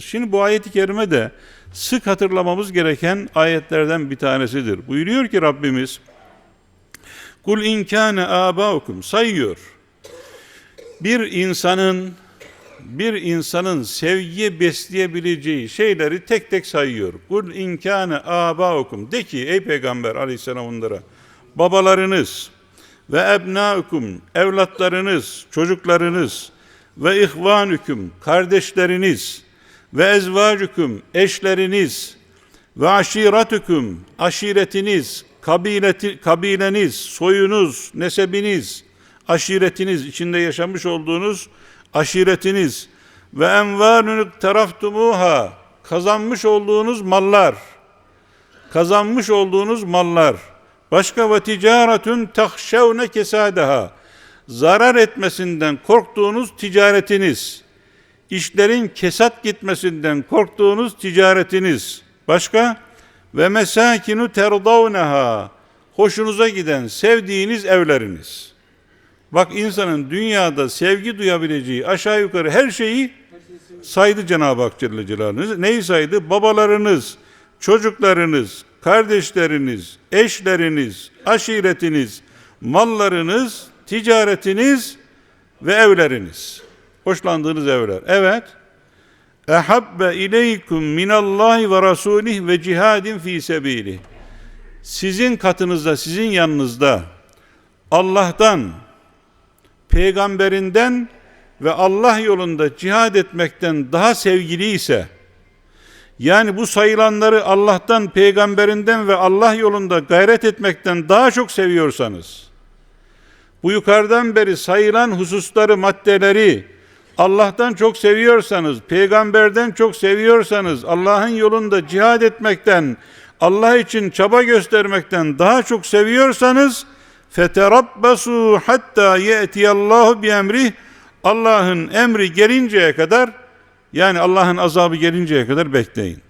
Şimdi bu ayet-i kerime de sık hatırlamamız gereken ayetlerden bir tanesidir. Buyuruyor ki Rabbimiz Kul in kâne âbâukum sayıyor. Bir insanın bir insanın sevgiye besleyebileceği şeyleri tek tek sayıyor. Kul in kâne âbâukum de ki ey peygamber aleyhisselam onlara babalarınız ve ebnâukum evlatlarınız, çocuklarınız ve ihvanüküm kardeşleriniz ve ezvacukum eşleriniz. Ve aşiretüküm aşiretiniz kabileti, kabileniz soyunuz nesebiniz. Aşiretiniz içinde yaşamış olduğunuz aşiretiniz. Ve envalun teraftumuha kazanmış olduğunuz mallar. Kazanmış olduğunuz mallar. Başka ve ticaretün tahşevne kesadaha zarar etmesinden korktuğunuz ticaretiniz işlerin kesat gitmesinden korktuğunuz ticaretiniz başka ve mesakinu terdavneha hoşunuza giden sevdiğiniz evleriniz bak insanın dünyada sevgi duyabileceği aşağı yukarı her şeyi saydı Cenab-ı Hak Celle Celaluhu. Neyi saydı? Babalarınız, çocuklarınız, kardeşleriniz, eşleriniz, aşiretiniz, mallarınız, ticaretiniz ve evleriniz. Hoşlandığınız evler. Evet. Ehabbe ileykum minallahi ve rasulih ve cihadin fi sebilih. Sizin katınızda, sizin yanınızda Allah'tan, peygamberinden ve Allah yolunda cihad etmekten daha sevgili ise yani bu sayılanları Allah'tan, peygamberinden ve Allah yolunda gayret etmekten daha çok seviyorsanız bu yukarıdan beri sayılan hususları, maddeleri Allah'tan çok seviyorsanız, peygamberden çok seviyorsanız, Allah'ın yolunda cihad etmekten, Allah için çaba göstermekten daha çok seviyorsanız feterabbasu hatta ye'tiyallahu bi emrih Allah'ın emri gelinceye kadar yani Allah'ın azabı gelinceye kadar bekleyin.